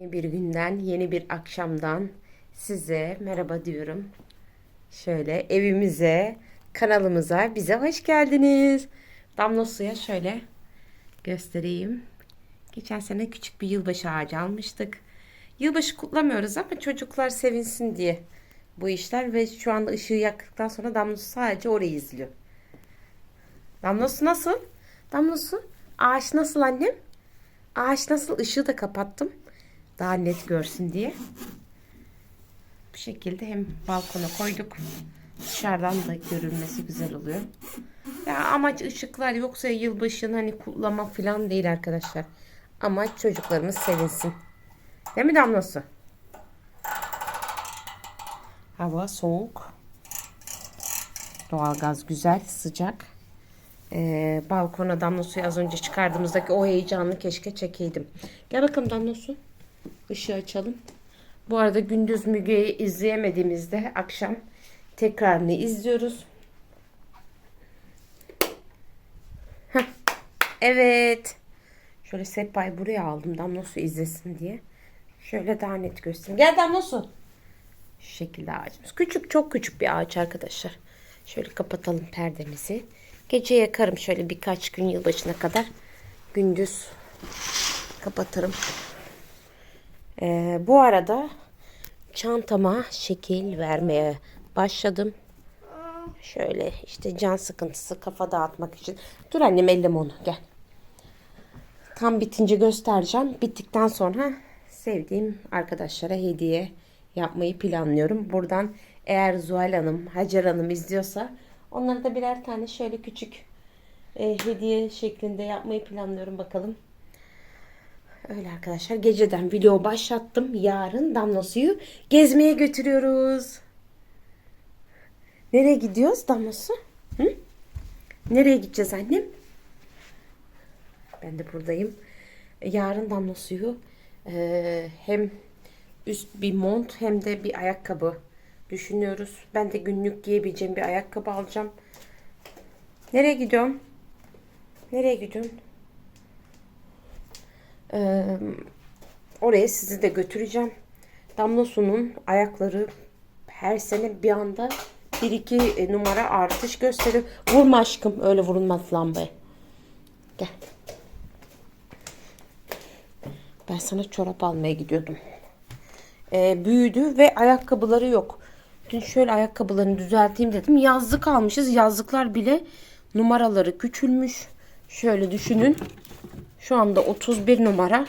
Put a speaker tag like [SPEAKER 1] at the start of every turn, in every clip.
[SPEAKER 1] Yeni bir günden, yeni bir akşamdan size merhaba diyorum. Şöyle evimize, kanalımıza, bize hoş geldiniz. Damla suya şöyle göstereyim. Geçen sene küçük bir yılbaşı ağacı almıştık. Yılbaşı kutlamıyoruz ama çocuklar sevinsin diye bu işler ve şu anda ışığı yaktıktan sonra Damla su sadece orayı izliyor. Damla su nasıl? Damla su, ağaç nasıl annem? Ağaç nasıl? Işığı da kapattım. Daha net görsün diye. Bu şekilde hem balkona koyduk. Dışarıdan da görülmesi güzel oluyor. Ya amaç ışıklar yoksa yılbaşını hani kutlama falan değil arkadaşlar. Amaç çocuklarımız sevinsin. Değil mi damlası? Hava soğuk. Doğalgaz güzel, sıcak. Ee, balkona damla suyu az önce çıkardığımızdaki o heyecanı keşke çekeydim. Gel bakalım damla su. Işığı açalım. Bu arada gündüz Müge'yi izleyemediğimizde akşam tekrarını izliyoruz. Heh, Evet. Şöyle sehpayı buraya aldım damla su izlesin diye. Şöyle daha net göstereyim. Gel damla su. Şu şekilde ağacımız. Küçük çok küçük bir ağaç arkadaşlar. Şöyle kapatalım perdemizi. Gece yakarım şöyle birkaç gün yılbaşına kadar. Gündüz kapatırım. Ee, bu arada çantama şekil vermeye başladım. Şöyle işte can sıkıntısı kafa dağıtmak için. Dur annem elleme onu gel. Tam bitince göstereceğim. Bittikten sonra sevdiğim arkadaşlara hediye yapmayı planlıyorum. Buradan eğer Zuhal Hanım, Hacer Hanım izliyorsa onlara da birer tane şöyle küçük e, hediye şeklinde yapmayı planlıyorum bakalım. Öyle arkadaşlar geceden video başlattım. Yarın Damla Su'yu gezmeye götürüyoruz. Nereye gidiyoruz Damla Su? Hı? Nereye gideceğiz annem? Ben de buradayım. Yarın Damla Su'yu e, hem üst bir mont hem de bir ayakkabı düşünüyoruz. Ben de günlük giyebileceğim bir ayakkabı alacağım. Nereye gidiyorum? Nereye gidiyorsun? Ee, oraya sizi de götüreceğim. Damla Su'nun ayakları her sene bir anda bir iki e, numara artış gösteriyor. Vurma aşkım. Öyle vurulmaz lambaya. Gel. Ben sana çorap almaya gidiyordum. Ee, büyüdü ve ayakkabıları yok. Dün şöyle ayakkabılarını düzelteyim dedim. Yazlık almışız. Yazlıklar bile numaraları küçülmüş. Şöyle düşünün. Şu anda 31 numara.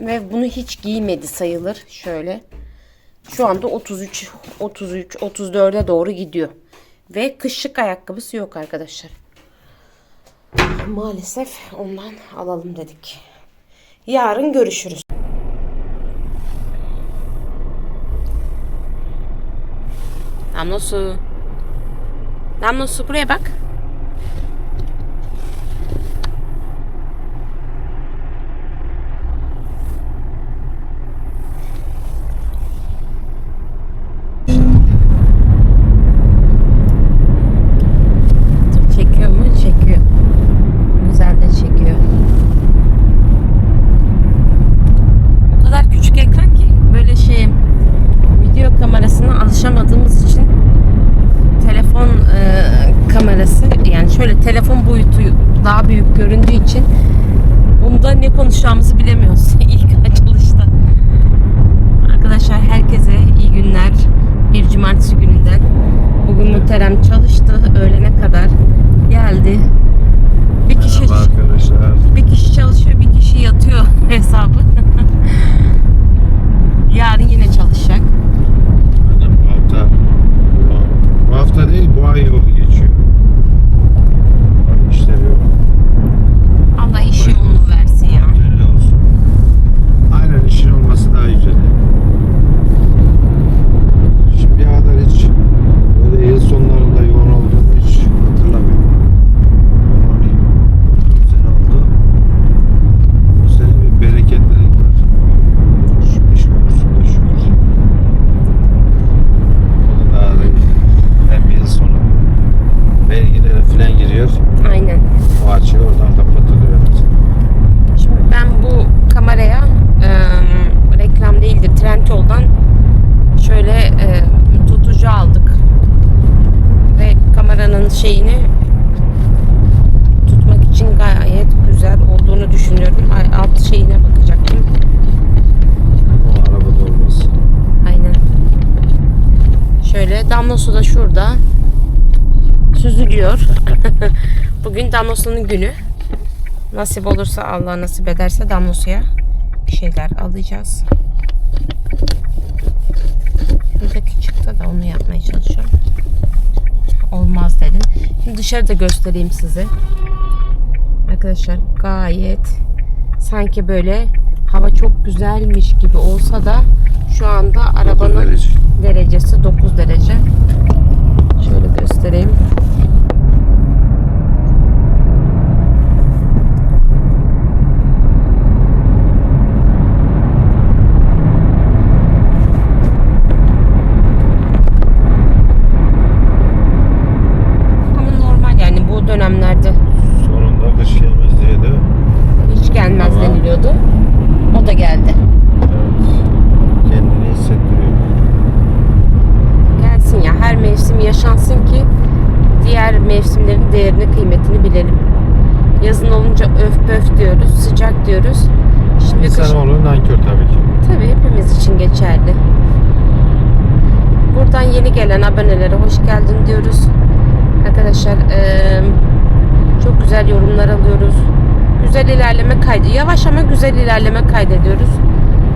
[SPEAKER 1] Ve bunu hiç giymedi sayılır. Şöyle. Şu anda 33, 33, 34'e doğru gidiyor. Ve kışlık ayakkabısı yok arkadaşlar. Maalesef ondan alalım dedik. Yarın görüşürüz. Damla su. Damla su buraya bak. Çekiyor mu? Çekiyor. Güzel de çekiyor. O kadar küçük ekran ki böyle şey video kamerasına alışamadığımız için telefon e, kamerası yani şöyle telefon boyutu daha büyük göründüğü için bunda ne konuşacağımızı bilemiyoruz ilk açılışta. Arkadaşlar herkese iyi günler. Bir cumartesi gününden. Bugün muhterem çalıştı. Öğlene kadar geldi. Bir kişi
[SPEAKER 2] Merhaba arkadaşlar.
[SPEAKER 1] bir kişi çalışıyor, bir kişi yatıyor hesabı. Yarın yine çalışacak.
[SPEAKER 2] Bu hafta değil bu ay yolu geçiyor. Bak işleri yok.
[SPEAKER 1] Allah işi onu versin ya.
[SPEAKER 2] Öyle olsun. Aynen işin olması daha güzel. Şimdiye kadar hiç böyle yıl sonlarında yoğun olduğunu hiç hatırlamıyorum. Yoğun olayım. Bu sene oldu. Bu sene bir bereketlilik var. Şu iş konusunda şükür.
[SPEAKER 1] Su da şurada. Süzülüyor. Bugün damla su'nun günü. Nasip olursa Allah nasip ederse damla suya bir şeyler alacağız. Buradaki çıktı da onu yapmaya çalışıyorum. Olmaz dedin. Şimdi dışarıda göstereyim size. Arkadaşlar gayet sanki böyle hava çok güzelmiş gibi olsa da şu anda arabanın
[SPEAKER 2] derece.
[SPEAKER 1] derecesi 9 derece. Şöyle göstereyim. Ama normal yani bu dönemlerde
[SPEAKER 2] Sonunda kış gelmez diye de
[SPEAKER 1] hiç gelmez
[SPEAKER 2] Ama-
[SPEAKER 1] deniliyordu. O da geldi.
[SPEAKER 2] evet, kendini hissettiriyor.
[SPEAKER 1] Gelsin ya her mevsim yaşansın ki diğer mevsimlerin değerini kıymetini bilelim. Yazın olunca öf pöf diyoruz, sıcak diyoruz. Şimdi kış
[SPEAKER 2] İnsanoğlu nankör tabii ki.
[SPEAKER 1] tabii hepimiz için geçerli. Buradan yeni gelen abonelere hoş geldin diyoruz. Arkadaşlar eee, çok güzel yorumlar alıyoruz. Güzel ilerleme kaydı. Yavaş ama güzel ilerleme kaydediyoruz.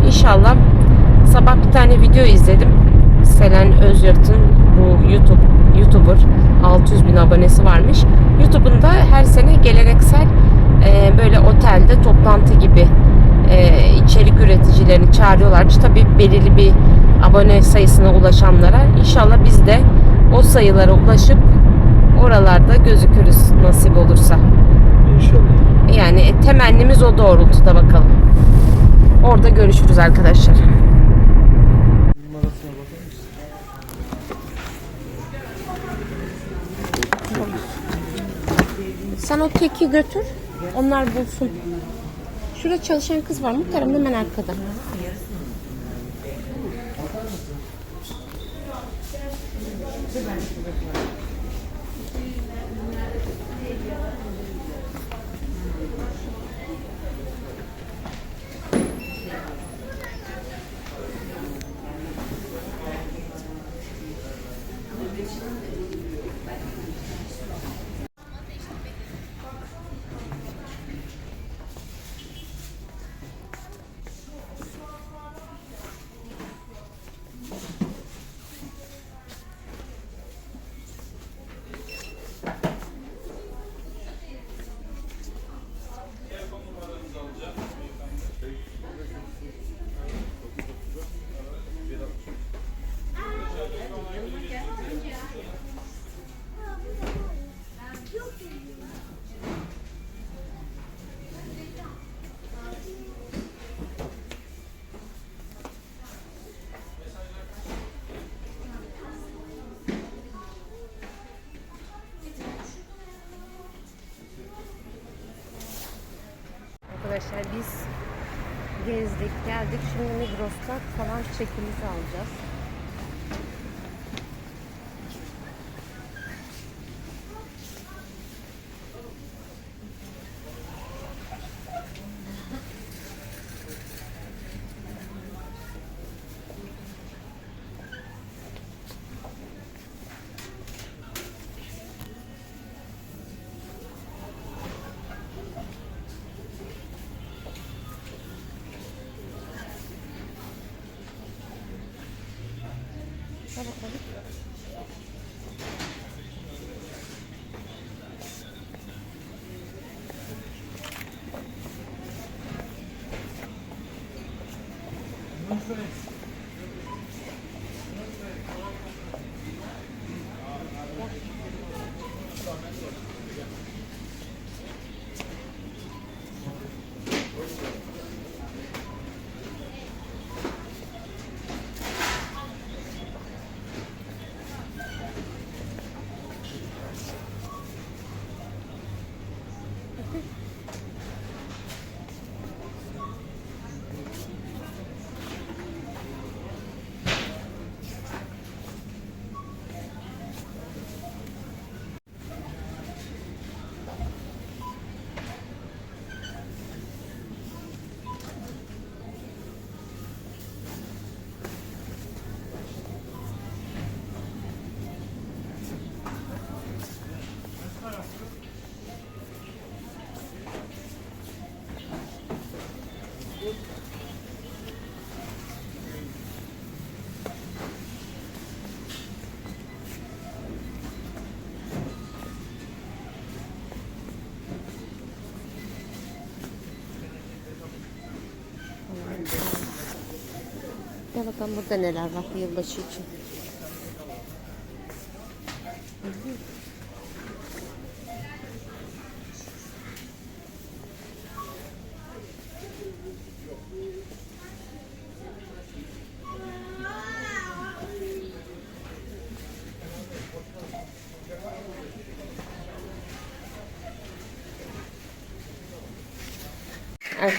[SPEAKER 1] İnşallah sabah bir tane video izledim. Selen Özyurt'un bu YouTube YouTuber 600 bin abonesi varmış. YouTube'un da her sene geleneksel eee, böyle otelde toplantı gibi eee, içerik üreticilerini çağırıyorlarmış. Tabii belirli bir abone sayısına ulaşanlara. İnşallah biz de o sayılara ulaşıp oralarda gözükürüz nasip olursa.
[SPEAKER 2] İnşallah.
[SPEAKER 1] Yani e, temennimiz o doğrultuda bakalım. Orada görüşürüz arkadaşlar. Sen o keki götür. Onlar bulsun. Şurada çalışan kız var muhterem hemen arkada. Дякую. Arkadaşlar biz gezdik geldik. Şimdi Migros'ta kalan çekimizi alacağız. Thank you. Gel bakalım burada neler var yılbaşı için.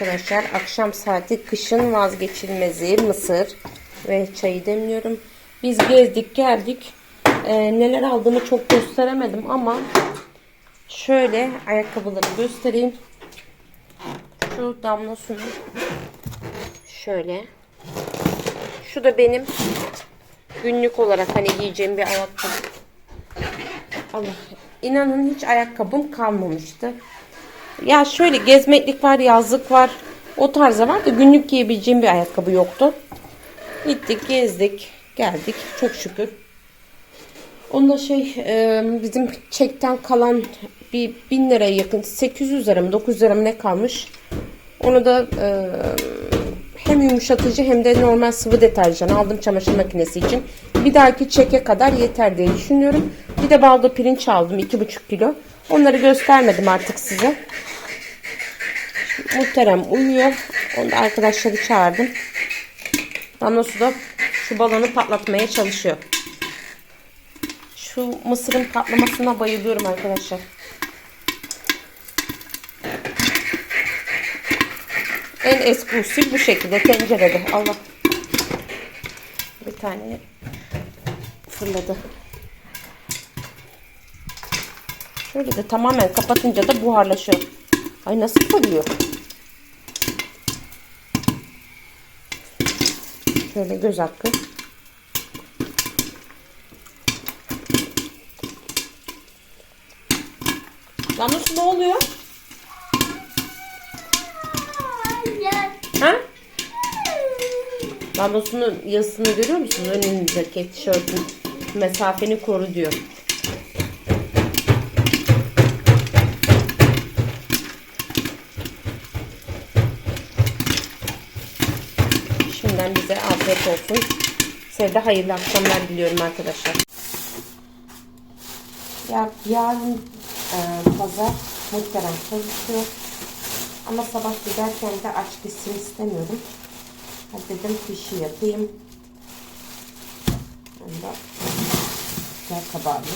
[SPEAKER 1] Arkadaşlar akşam saati kışın vazgeçilmezi mısır ve çayı demliyorum. Biz gezdik geldik. Ee, neler aldığımı çok gösteremedim ama şöyle ayakkabıları göstereyim. Şu damla sunu şöyle. Şu da benim günlük olarak hani giyeceğim bir ayakkabı. Allah inanın hiç ayakkabım kalmamıştı. Ya şöyle gezmeklik var, yazlık var. O tarzda var da günlük giyebileceğim bir ayakkabı yoktu. Gittik, gezdik, geldik. Çok şükür. Onda şey e, bizim çekten kalan bir bin liraya yakın 800 lira mı 900 lira mı ne kalmış. Onu da e, hem yumuşatıcı hem de normal sıvı deterjan aldım çamaşır makinesi için. Bir dahaki çeke kadar yeter diye düşünüyorum. Bir de baldo pirinç aldım 2,5 kilo. Onları göstermedim artık size. Muhterem uyuyor. Onu da arkadaşları çağırdım. Damla su da şu balonu patlatmaya çalışıyor. Şu mısırın patlamasına bayılıyorum arkadaşlar. En eski usul bu şekilde tencerede. Allah. Bir tane fırladı. Şöyle de tamamen kapatınca da buharlaşıyor. Ay nasıl fırlıyor? Şöyle göz hakkı. Lanus ne oluyor? Ha? Lambosunun yazısını görüyor musun? Önündeki tişörtün mesafeni koru diyor. Şimdiden bize afiyet olsun. Size de hayırlı akşamlar diliyorum arkadaşlar. Ya, yarın e, pazar muhterem çalışıyor. Ama sabah giderken de aç gitsin istemiyorum. Hadi dedim pişi yapayım. Onda güzel kabarmış.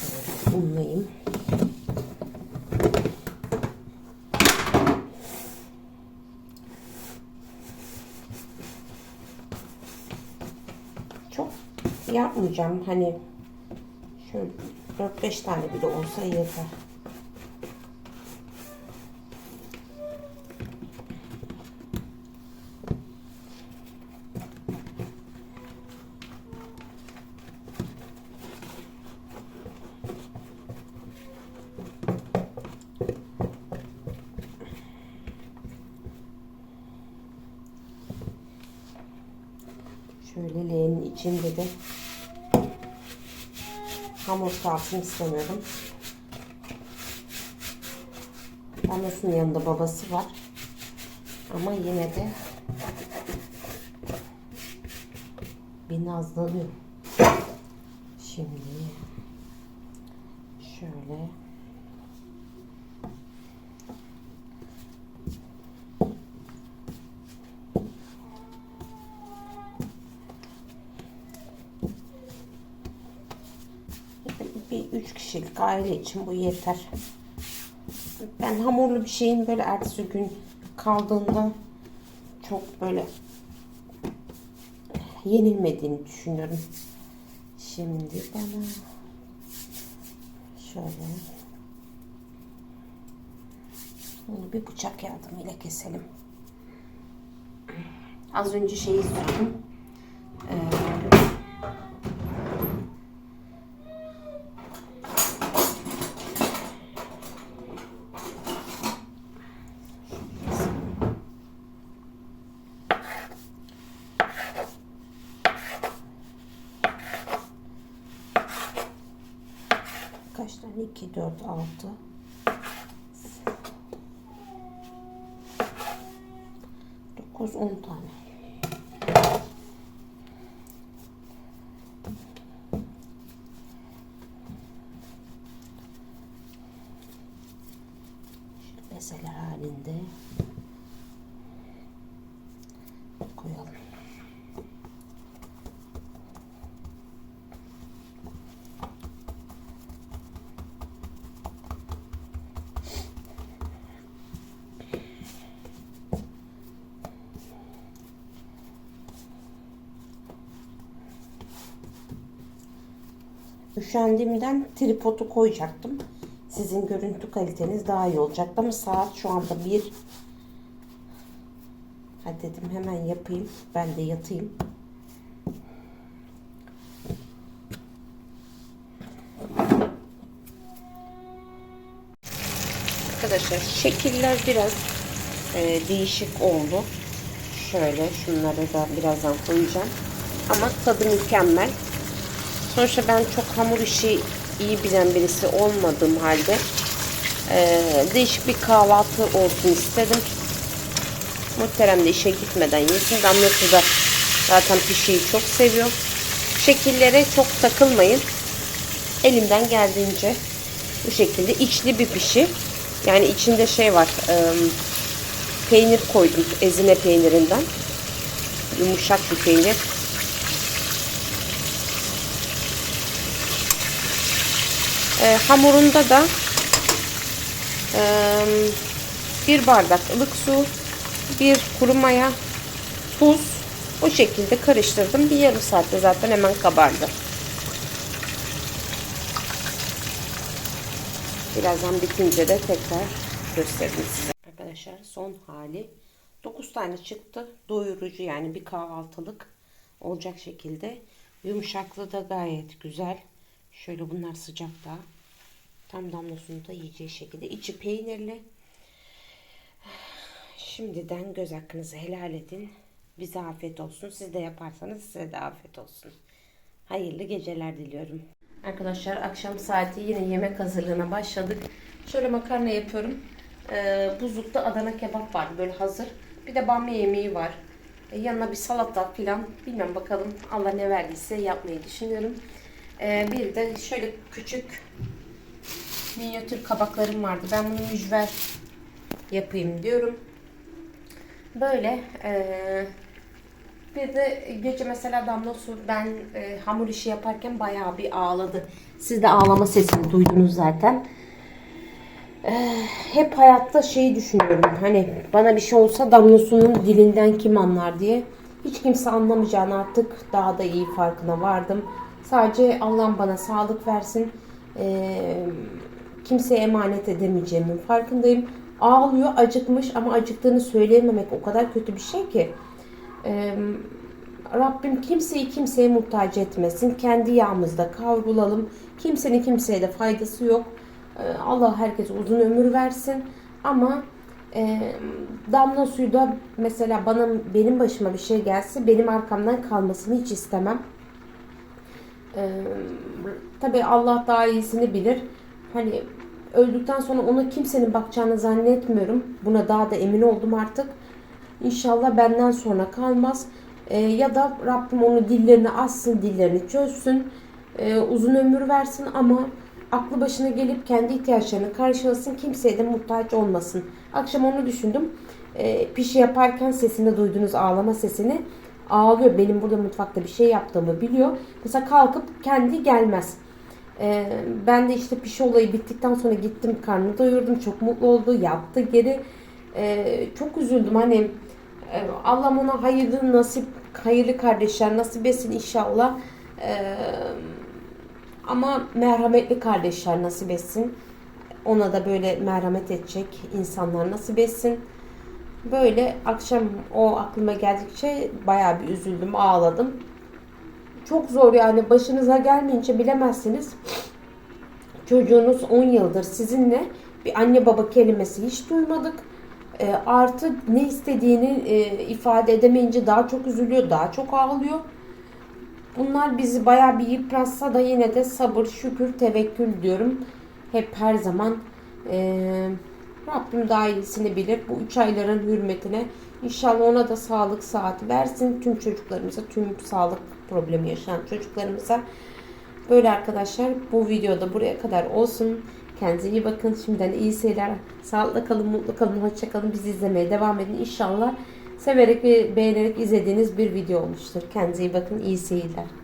[SPEAKER 1] Şöyle unlayayım. Çok yapmayacağım. Hani şöyle 4-5 tane bile olsa yeter. Kalsın istemiyorum. Annesinin yanında babası var. Ama yine de bir nazlanıyor. Şimdi şöyle bir üç kişilik aile için bu yeter. Ben hamurlu bir şeyin böyle ertesi gün kaldığında çok böyle yenilmediğini düşünüyorum. Şimdi bana şöyle bunu bir bıçak yardımıyla keselim. Az önce şeyi sürdüm. Ee, kaç tane? 2, 4, 6 9 10 tane. Üşendiğimden tripodu koyacaktım. Sizin görüntü kaliteniz daha iyi olacaktı ama saat şu anda bir. Hadi dedim hemen yapayım. Ben de yatayım. Arkadaşlar şekiller biraz e, değişik oldu. Şöyle şunları da birazdan koyacağım. Ama tadı mükemmel. Sonuçta ben çok hamur işi iyi bilen birisi olmadığım halde e, değişik bir kahvaltı olsun istedim. Muhterem de işe gitmeden yesin. Damlası da zaten pişiyi çok seviyor. Şekillere çok takılmayın. Elimden geldiğince bu şekilde içli bir pişi. Yani içinde şey var. E, peynir koydum. Ezine peynirinden. Yumuşak bir peynir. E, hamurunda da e, bir bardak ılık su, bir kuru maya, tuz o şekilde karıştırdım. Bir yarım saatte zaten hemen kabardı. Birazdan bitince de tekrar göstereyim size. Arkadaşlar son hali 9 tane çıktı. Doyurucu yani bir kahvaltılık olacak şekilde. Yumuşaklığı da gayet güzel. Şöyle bunlar sıcak da. Tam damlasını da yiyeceği şekilde. içi peynirli. Şimdiden göz hakkınızı helal edin. Bize afiyet olsun. Siz de yaparsanız size de afiyet olsun. Hayırlı geceler diliyorum. Arkadaşlar akşam saati yine yemek hazırlığına başladık. Şöyle makarna yapıyorum. Ee, buzlukta Adana kebap var böyle hazır. Bir de bamya yemeği var. Ee, yanına bir salata falan. Bilmem bakalım Allah ne verdiyse yapmayı düşünüyorum. Ee, bir de şöyle küçük minyatür kabaklarım vardı. Ben bunu mücver yapayım diyorum. Böyle eee, bir de gece mesela Damla Su ben e, hamur işi yaparken bayağı bir ağladı. Siz de ağlama sesini duydunuz zaten. Eee, hep hayatta şeyi düşünüyorum. Hani bana bir şey olsa Damla Su'nun dilinden kim anlar diye. Hiç kimse anlamayacağını artık daha da iyi farkına vardım. Sadece Allah'ım bana sağlık versin. Eee kimseye emanet edemeyeceğimin farkındayım. Ağlıyor, acıkmış ama acıktığını söyleyememek o kadar kötü bir şey ki. Ee, Rabbim kimseyi kimseye muhtaç etmesin. Kendi yağımızda kavrulalım. Kimsenin kimseye de faydası yok. Ee, Allah herkese uzun ömür versin. Ama e, damla suyu da mesela bana benim başıma bir şey gelse benim arkamdan kalmasını hiç istemem. Ee, tabii Allah daha iyisini bilir. Hani öldükten sonra ona kimsenin bakacağını zannetmiyorum. Buna daha da emin oldum artık. İnşallah benden sonra kalmaz. Ee, ya da Rabbim onu dillerini assın, dillerini çözsün. Ee, uzun ömür versin ama aklı başına gelip kendi ihtiyaçlarını karşılasın. Kimseye de muhtaç olmasın. Akşam onu düşündüm. Ee, pişi yaparken sesini duydunuz ağlama sesini. Ağlıyor. Benim burada mutfakta bir şey yaptığımı biliyor. Mesela kalkıp kendi gelmez. Ee, ben de işte pişi olayı bittikten sonra gittim karnını doyurdum. Çok mutlu oldu. Yattı geri. Ee, çok üzüldüm. Hani e, Allah ona hayırlı nasip, hayırlı kardeşler nasip etsin inşallah. Ee, ama merhametli kardeşler nasip etsin. Ona da böyle merhamet edecek insanlar nasip etsin. Böyle akşam o aklıma geldikçe bayağı bir üzüldüm, ağladım. Çok zor yani başınıza gelmeyince bilemezsiniz. Çocuğunuz 10 yıldır sizinle bir anne baba kelimesi hiç duymadık. E, artı ne istediğini e, ifade edemeyince daha çok üzülüyor, daha çok ağlıyor. Bunlar bizi bayağı bir yıpratsa da yine de sabır, şükür, tevekkül diyorum. Hep her zaman. E, Rabbim daha bilir. Bu üç ayların hürmetine inşallah ona da sağlık saati versin. Tüm çocuklarımıza, tüm sağlık problemi yaşayan çocuklarımıza. Böyle arkadaşlar bu videoda buraya kadar olsun. Kendinize iyi bakın. Şimdiden iyi seyirler. Sağlıklı kalın, mutlu kalın, hoşça kalın. Bizi izlemeye devam edin. İnşallah severek ve beğenerek izlediğiniz bir video olmuştur. Kendinize iyi bakın. İyi seyirler.